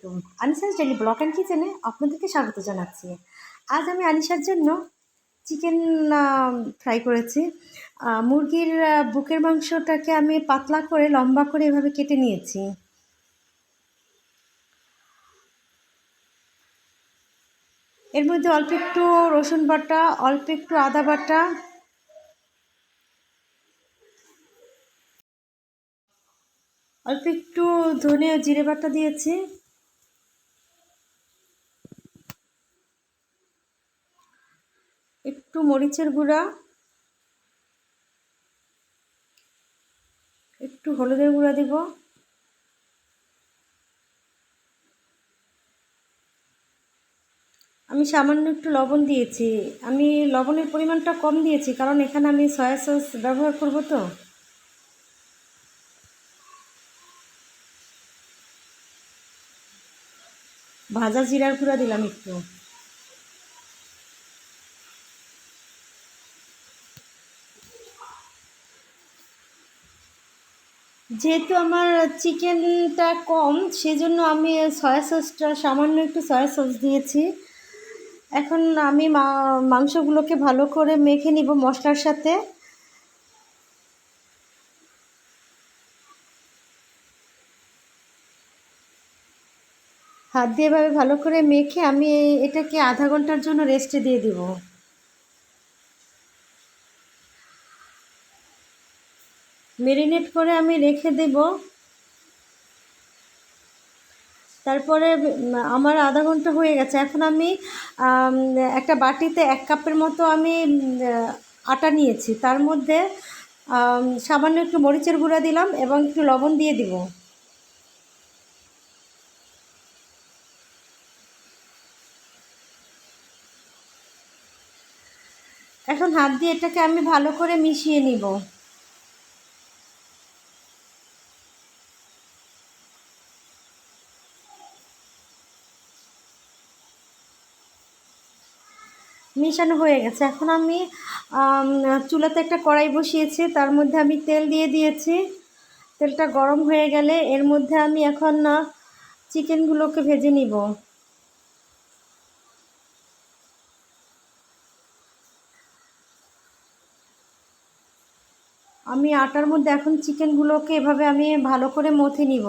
আলাইকুম আনিসাস daily block and কিচেনে আপনাদেরকে স্বাগত জানাচ্ছি। আজ আমি আনিসার জন্য চিকেন ফ্রাই করেছি। মুরগির বুকের মাংসটাকে আমি পাতলা করে, লম্বা করে এভাবে কেটে নিয়েছি। এর মধ্যে অল্প একটু রসুন বাটা, অল্প একটু আদা বাটা। অল্প একটু ধনে জিরে বাটা দিয়েছি। একটু মরিচের গুঁড়া, একটু হলুদের গুঁড়া দিব। আমি সামান্য একটু লবণ দিয়েছি। আমি লবণের পরিমাণটা কম দিয়েছি, কারণ এখানে আমি সয়া সস ব্যবহার করব তো। ভাজা জিরার গুঁড়া দিলাম একটু। যেহেতু আমার চিকেনটা কম, সেজন্য আমি সয়া সসটা সামান্য একটু সয়া সস দিয়েছি। এখন আমি মাংসগুলোকে ভালো করে মেখে নিব মশলার সাথে। হাত দিয়ে ভালো করে মেখে আমি এটাকে আধা ঘণ্টার জন্য রেস্টে দিয়ে দিব। মেরিনেট করে আমি রেখে দেব। তারপরে আমার আধা ঘণ্টা হয়ে গেছে। এখন আমি একটা বাটিতে এক কাপের মতো আমি আটা নিয়েছি। তার মধ্যে সামান্য একটু মরিচের গুঁড়া দিলাম এবং একটু লবণ দিয়ে দিব। এখন হাত দিয়ে এটাকে আমি ভালো করে মিশিয়ে নিব। মিশানো হয়ে গেছে। এখন আমি চুলাতে একটা কড়াই বসিয়েছি, তার মধ্যে আমি তেল দিয়ে দিয়েছি। তেলটা গরম হয়ে গেলে এর মধ্যে আমি এখন না চিকেনগুলোকে ভেজে নিব। আমি আটার মধ্যে এখন চিকেনগুলোকে এভাবে আমি ভালো করে মথে নিব।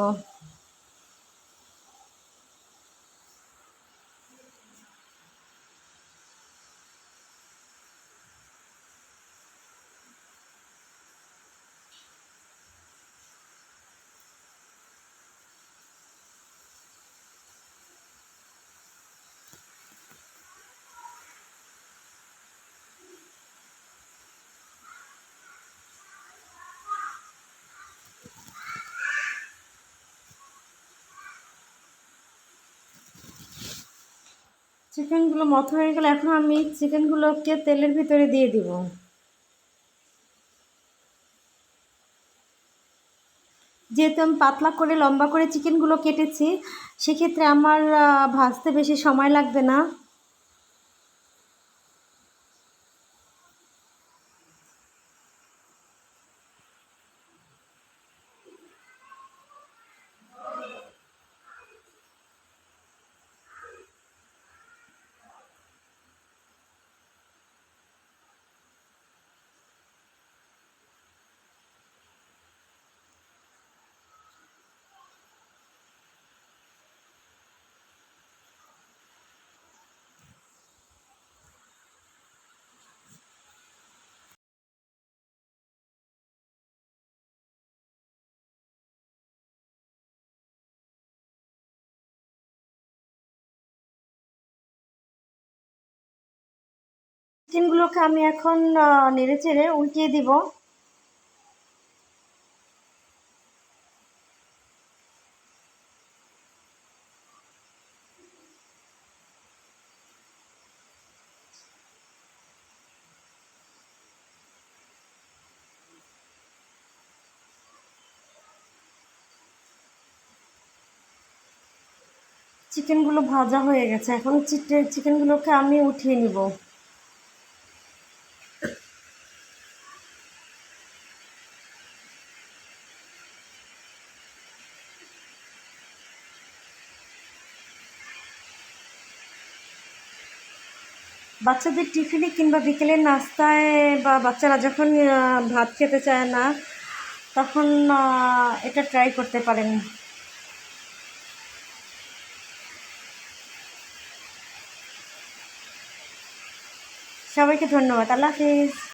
চিকেনগুলো মত হয়ে গেলে এখন আমি চিকেনগুলোকে তেলের ভিতরে দিয়ে দিব। যেহেতু আমি পাতলা করে লম্বা করে চিকেনগুলো কেটেছি, সেক্ষেত্রে আমার ভাজতে বেশি সময় লাগবে না। চিকেনগুলোকে আমি এখন নেড়ে চেড়ে উল্টিয়ে দিব। চিকেনগুলো ভাজা হয়ে গেছে। এখন চিকেনগুলোকে আমি উঠিয়ে নিব। বাচ্চাদের টিফিনে কিংবা বিকেলের নাস্তায় বা বাচ্চারা যখন ভাত খেতে চায় না, তখন এটা ট্রাই করতে পারেন। সবাইকে ধন্যবাদ। আল্লাহ হাফিজ।